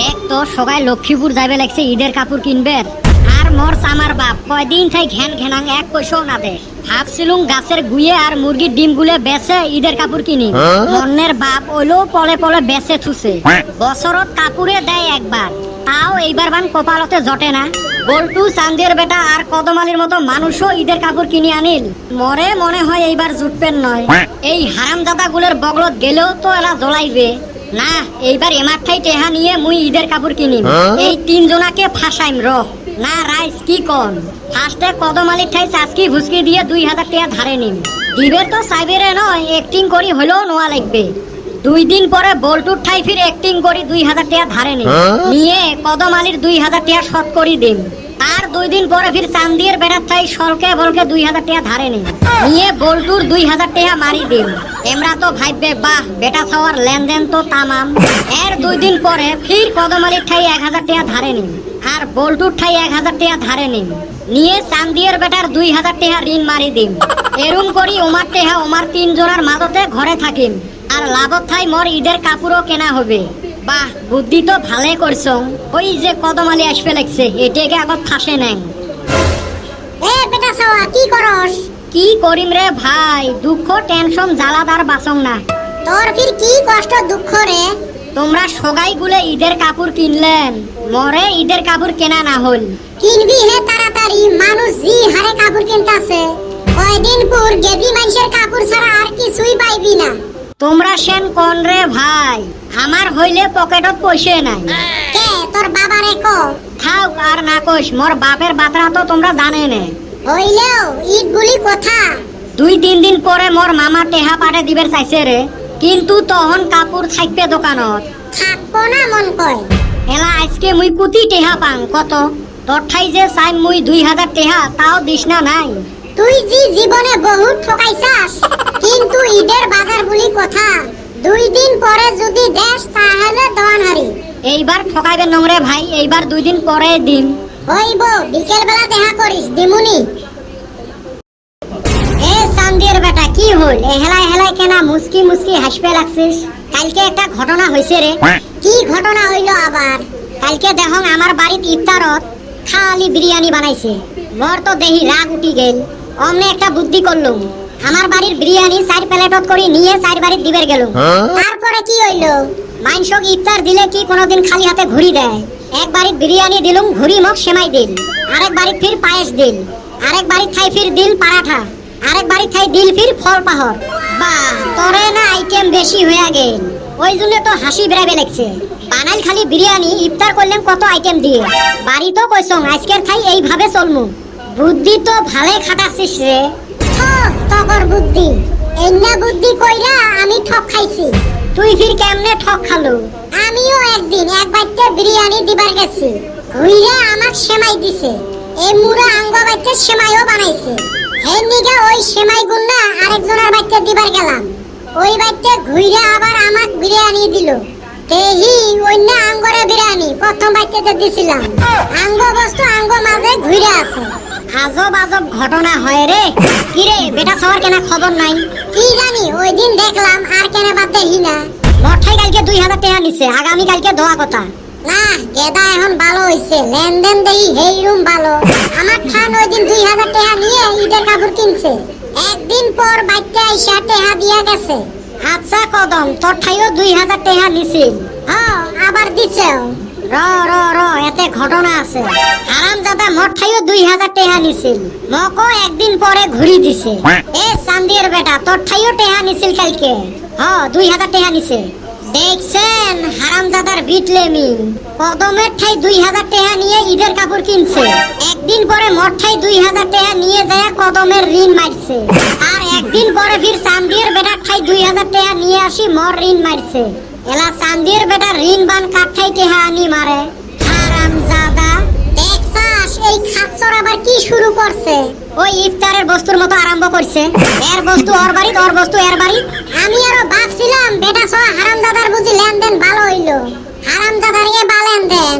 দেখ তো সবাই লক্ষ্মীপুর যাইবে লাগছে ঈদের কাপড় কিনবে আর মোর আমার বাপ কয়দিন থাই ঘ্যান ঘ্যানাং এক পয়সাও না দে। ভাবছিলুম গাছের গুয়ে আর মুরগির ডিম গুলে বেচে ঈদের কাপড় কিনি। মন্নের বাপ ওইলো পলে পলে বেচে থুছে। বছরত কাপড়ে দেয় একবার। তাও এইবার বান কপালতে জটে না। বল্টু চান্দের বেটা আর কদমালির মতো মানুষও ঈদের কাপড় কিনে আনিল। মরে মনে হয় এইবার জুটপেন নয়। এই হারাম দাদা গুলের বগলত গেলেও তো এলা জ্বলাইবে। না এইবার এমার ঠাই টেহা নিয়ে মুই ঈদের কাপড় কিনিম। এই তিনজনাকে ফাঁসাইম র না রাইস কি কন ফার্স্টে কদমালির ঠাই চাচকি ভুসকি দিয়ে দুই হাজার টাকা ধারে নিম। দিবে তো সাইবেরে নয় অ্যাক্টিং করি হলেও নোয়া লাগবে। দুই দিন পরে বল্টুর ঠাই ফির অ্যাক্টিং করি দুই হাজার টাকা ধারে নিম। নিয়ে কদম আলীর দুই হাজার টাকা শর্ট করি দিম। দুই দিন পরে ফির চান্দির বেড়ার ঠাই সলকে বলকে দুই হাজার টাকা ধারে নিম নিয়ে বল্টুর দুই হাজার টাকা মারি দিম এমরা তো ভাববে বাহ, বেটা ছাওয়ার লেনদেন তো তামাম। এর দুই দিন পরে ফির কদম ঠাই এক হাজার টাকা ধারে নিম আর বল্টুর ঠাই এক হাজার টাকা ধারে নিম নিয়ে চান্দিয়ের বেটার দুই হাজার টাকা ঋণ মারি দিম এরম করি ওমার টেহা, ওমার তিন জনের মাদতে ঘরে থাকিম। আর লাভত থাই মোর ঈদের কাপড়ও কেনা হবে। বাহ বুদ্ধি তো ভালে করছ। ওই যে কদমালি আসবে লাগছে এটাকে আগত ফাঁসে নেন। এ বেটা সাওয়া কি করস? কি করিম রে ভাই দুঃখ টেনশন জ্বালাদার বাসং না। তোর ফির কি কষ্ট দুঃখ রে? তোমরা সগাই গুলে ঈদের কাপড় কিনলেন মরে ঈদের কাপড় কেনা না হল। কিনবি হে তাড়াতাড়ি মানুষ জি হারে কাপড় কিনতাছে। কয়দিন পর গেদি মানুষের কাপড় ছাড়া আর কিছুই পাইবি না। তোমরা সেন কোন রে ভাই আমার হইলে পকেটত পয়সে নাই। কে? তোর বাবারে ক। থাক আর না কইস মোর বাপের বাতরা তো তোমরা জানে নে। হইলেও ঈদ বলি কথা? দুই তিন দিন পরে মোর মামা টেহা পাঠে দিবের চাইছে রে কিন্তু তখন কাপড় থাকবে দোকানত। থাকব না মন কয়। এলা আজকে মুই কুতি টেহা পাং কত? তোর ঠাই যে চাই মুই দুই হাজার টেহা তাও দিস না নাই। তুই জি জীবনে বহুত ঠকাইছাস কিন্তু ঈদের কথা। দুই দিন পরে যদি দেশ তাহলে দোয়ান হারি। এইবার ঠকাইবে নোংরে ভাই এইবার দুই দিন পরে দিন। হইব বিকেল বেলা দেখা করিস দিমুনি। এ চান্দির বেটা কি হল এ হেলাই হেলাই কেনা মুসকি মুসকি হাসবে লাগছিস। কালকে একটা ঘটনা হয়েছে রে। কি ঘটনা হইল আবার? কালকে দেখং আমার বাড়িত ইফতারত খালি বিরিয়ানি বানাইছে। মোর তো দেহি রাগ উঠি গেল। অমনে একটা বুদ্ধি করলুম। আমার বাড়ির বিরিয়ানি চার প্লেটত করে নিয়ে চার বাড়ির দিবের গেলুম। তারপরে কি হইল? মাইনসক ইফতার দিলে কি কোনোদিন খালি হাতে ঘুরি দেয়? এক বাড়ির বিরিয়ানি দিলুম ঘুরি মগ সেমাই দিল। আরেক বাড়ির ফির পায়েস দিল। আরেক বাড়ির খাই ফির দিল পারাঠা। আরেক বাড়ির খাই দিল ফির ফল পাহর। বা তোরে না আইটেম বেশি হয়ে গেল। ওই জন্য তো হাসি বেড়াবে লাগছে। বানাইল খালি বিরিয়ানি ইফতার করলাম কত আইটেম দিয়ে। বাড়ি তো কইসং আজকের থাই এইভাবে চলমু। বুদ্ধি তো ভালে খাটাছিস রে। তকর বুদ্ধি। এন্না বুদ্ধি কইরা আমি ঠক খাইছি। তুই ফির কেমনে ঠক খালু? আমিও একদিন এক বাচ্চা বিরিয়ানি দিবার গেছি। ঘুইরা আমাক সেমাই দিছে। এই মুরা আঙ্গ বাচ্চা সেমাইও বানাইছে। এই নিগা ওই সেমাই গুন্না আরেকজনের বাচ্চা দিবার গেলাম। ওই বাচ্চা ঘুইরা আবার আমাক বিরিয়ানি দিল। তেহি অন্য আঙ্গরে বিরিয়ানি। প্রথম বাচ্চাতে দিছিলাম। আঙ্গ বস্তু আঙ্গ মাঝে ঘুইরা আছে। আজব আজব ঘটনা হয় রে। কিরে, বেটা খাওয়ার কেনা খবর নাই। কি জানি, ওই দিন দেখলাম আর কেন বাদ দেখি না। মঠাই কালকে দুই হাজার টাকা নিছে, আগামী কালকে দেওয়া কথা। না, গেদা এখন ভালো হইছে, লেনদেন দেই, হেই রুম ভালো। আমার খান ওই দিন দুই হাজার টাকা নিয়ে ঈদের কাপড় কিনছে। একদিন পর বাচ্চা আইসা টাকা দিয়া গেছে। আচ্ছা কদম, তোর ঠাইও দুই হাজার টাকা নিছিল হ, আবার দিছে র র র এতে ঘটনা আছে। দুই হাজার টাকা নিছিল। মকো একদিন পরে ঘুরি দিছে। এ চান্দির বেটা তোর ঠাইও টাকা নিছিল কালকে। হ দুই হাজার টাকা নিছে। দেখছেন হারাম দাদার বিটলেমি। কদমের ঠাই দুই হাজার টাকা নিয়ে ঈদের কাপড় কিনছে। একদিন পরে ঠাই দুই হাজার টাকা নিয়ে যায় কদমের ঋণ মারছে। আর একদিন পরে ফির চান্দির বেটার ঠাই দুই হাজার টাকা নিয়ে আসি মোর ঋণ মারছে। এলা চান্দির বেটা ঋণ বান কাঠাই টেহা আনি মারে হারাম জাদা। দেখছাস এই খাচ্চর আবার কি শুরু করছে? ওই ইফতারের বস্তুর মতো আরম্ভ করছে এর বস্তু ওর বাড়ি ওর বস্তু এর বাড়ি আমি আরও ভাবছিলাম বেটা সহ হারাম দাদার বুঝি লেনদেন ভালো হইল। হারাম দাদার এ বা লেনদেন